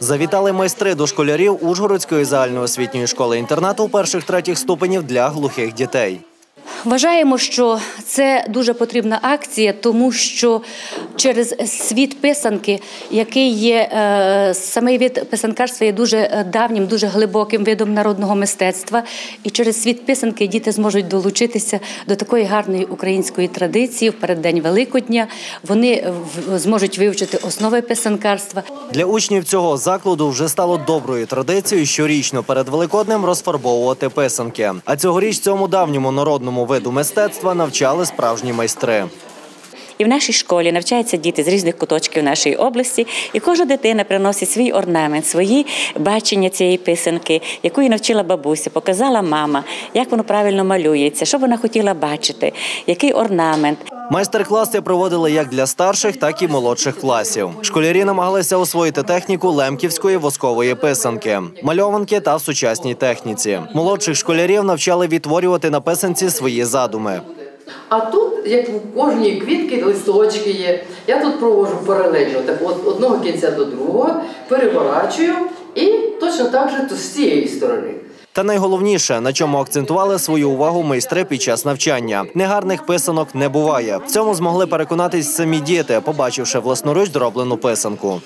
Завітали майстри до школярів Ужгородської загальноосвітньої школи інтернату перших третіх ступенів для глухих дітей. Вважаємо, що це дуже потрібна акція, тому що через світ писанки, який є е, самий від писанкарства є дуже е, давнім, дуже глибоким видом народного мистецтва, і через світ писанки діти зможуть долучитися до такої гарної української традиції в переддень Великодня. Вони зможуть вивчити основи писанкарства. Для учнів цього закладу вже стало доброю традицією щорічно перед Великоднем розфарбовувати писанки. А цьогоріч цьому давньому народному виду мистецтва навчали справжні майстри. І в нашій школі навчаються діти з різних куточків нашої області, і кожна дитина приносить свій орнамент, свої бачення цієї писанки, яку їй навчила бабуся, показала мама, як воно правильно малюється, що вона хотіла бачити, який орнамент. Майстер-класи проводили як для старших, так і молодших класів. Школярі намагалися освоїти техніку лемківської воскової писанки, мальованки та в сучасній техніці. Молодших школярів навчали відтворювати на писанці свої задуми. А тут, як у кожній квітки, листочки є. Я тут провожу паралельно, так от одного кінця до другого, переворачую і точно так же з цієї сторони. Та найголовніше, на чому акцентували свою увагу майстри під час навчання. Негарних писанок не буває. В цьому змогли переконатись самі діти, побачивши власноруч зроблену писанку.